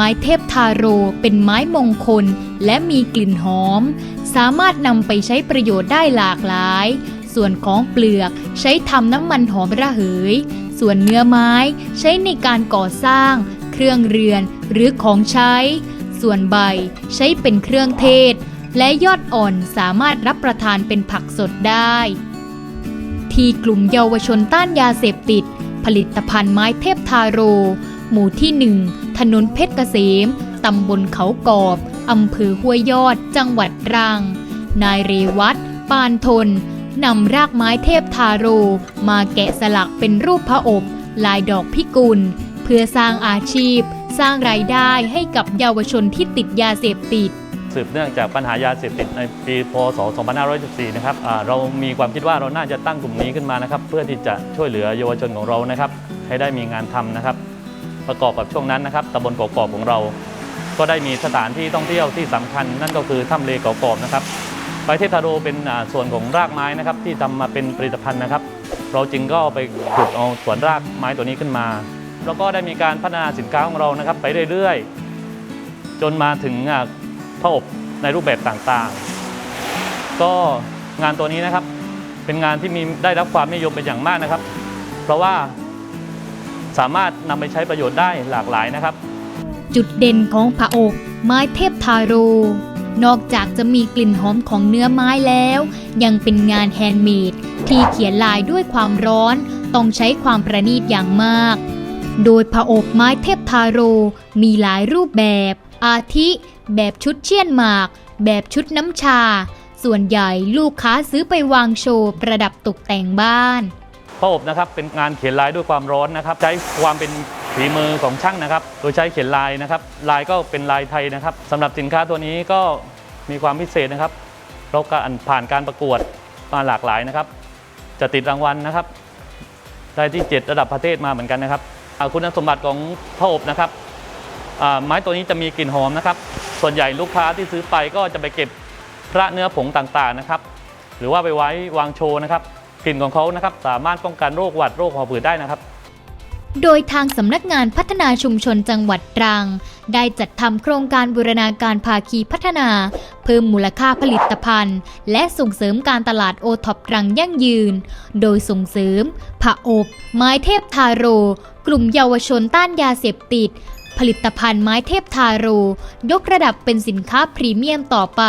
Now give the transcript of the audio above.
ไม้เทพทาโรเป็นไม้มงคล และมีกลิ่นหอม สามารถนำไปใช้ประโยชน์ได้หลากหลาย ส่วนของเปลือกใช้ทำน้ำมันหอมระเหย ส่วนเนื้อไม้ใช้ในการก่อสร้าง เครื่องเรือนหรือของใช้ ส่วนใบใช้เป็นเครื่องเทศ และยอดอ่อนสามารถรับประทานเป็นผักสดได้ ที่กลุ่มเยาวชนต้านยาเสพติด ผลิตภัณฑ์ไม้เทพทาโร หมู่ที่1 ถนนเพชรเกษม ตำบลเขากอบ อำเภอห้วยยอด จังหวัดตรัง นายเรวัตปานทน นำรากไม้เทพทาโร มาแกะสลักเป็นรูปพระอบ ลายดอกพิกุล เพื่อสร้างอาชีพ สร้างรายได้ให้กับเยาวชนที่ติดยาเสพติดสืบเนื่องจากปัญหายาเสพติดในปี พศ 2514 นะครับเรามีความคิดว่าเราน่าจะตั้งกลุ่มนี้ขึ้นมานะครับ เพื่อที่จะช่วยเหลือเยาวชนของเรานะครับ ให้ได้มีงานทำนะครับ ประกอบกับช่วงนั้นนะครับตำบลกอกอบของเรา ก็ได้มีสถานที่ท่องเที่ยวที่สำคัญ นั่นก็คือถ้ำเลกอกอบนะครับไบเทพทาโรเป็นส่วนของรากไม้นะครับที่ทำมาเป็นผลิตภัณฑ์นะครับ เราจึงก็ไปขุดเอาส่วนรากไม้ตัวนี้ขึ้นมา แล้วก็ได้มีการพัฒนาสินค้าของเรานะครับ ไปเรื่อยๆ จนมาถึงอ่าอบในรูปแบบต่างๆ ก็งานตัวนี้นะครับเป็นงานที่มีได้รับความนิยมเป็นอย่างมากนะครับ เพราะว่า สามารถนำไปใช้ประโยชน์ได้หลากหลายนะครับ จุดเด่นของผาอกไม้เทพทาโร นอกจากจะมีกลิ่นหอมของเนื้อไม้แล้ว ยังเป็นงานแฮนด์เมดที่เขียนลายด้วยความร้อน ต้องใช้ความประณีตอย่างมาก โดยผาอกไม้เทพทาโรมีหลายรูปแบบ อาทิ แบบชุดเชี่ยนหมาก แบบชุดน้ำชา ส่วนใหญ่ลูกค้าซื้อไปวางโชว์ประดับตกแต่งบ้าน พระอบนะครับเป็นงานเขียนลายด้วยความร้อนนะครับ ใช้ความเป็นฝีมือของช่างนะครับ โดยใช้เขียนลายนะครับ ลายก็เป็นลายไทยนะครับสำหรับสินค้าตัวนี้ก็มีความพิเศษนะครับ เราการผ่านการประกวดมาหลากหลายนะครับ จะติดรางวัลนะครับ ได้ที่ 7 ระดับประเทศมาเหมือนกันนะครับคุณสมบัติของพระอบนะครับไม้ตัวนี้จะมีกลิ่นหอมนะครับ ส่วนใหญ่ลูกค้าที่ซื้อไปก็จะไปเก็บพระเนื้อผงต่างๆนะครับ หรือว่าไปไว้วางโชว์นะครับ กลิ่นของเขานะครับสามารถป้องกันโรคหวัดโรคหอบหืดได้นะครับ โดยทางสำนักงานพัฒนาชุมชนจังหวัดตรัง ได้จัดทำโครงการบูรณาการภาคีพัฒนา เพิ่มมูลค่าผลิตภัณฑ์ และส่งเสริมการตลาดโอท็อปตรังยั่งยืน โดยส่งเสริมผะอบ ไม้เทพทาโร กลุ่มเยาวชนต้านยาเสพติด ผลิตภัณฑ์ไม้เทพทาโร ยกระดับเป็นสินค้าพรีเมียมต่อไป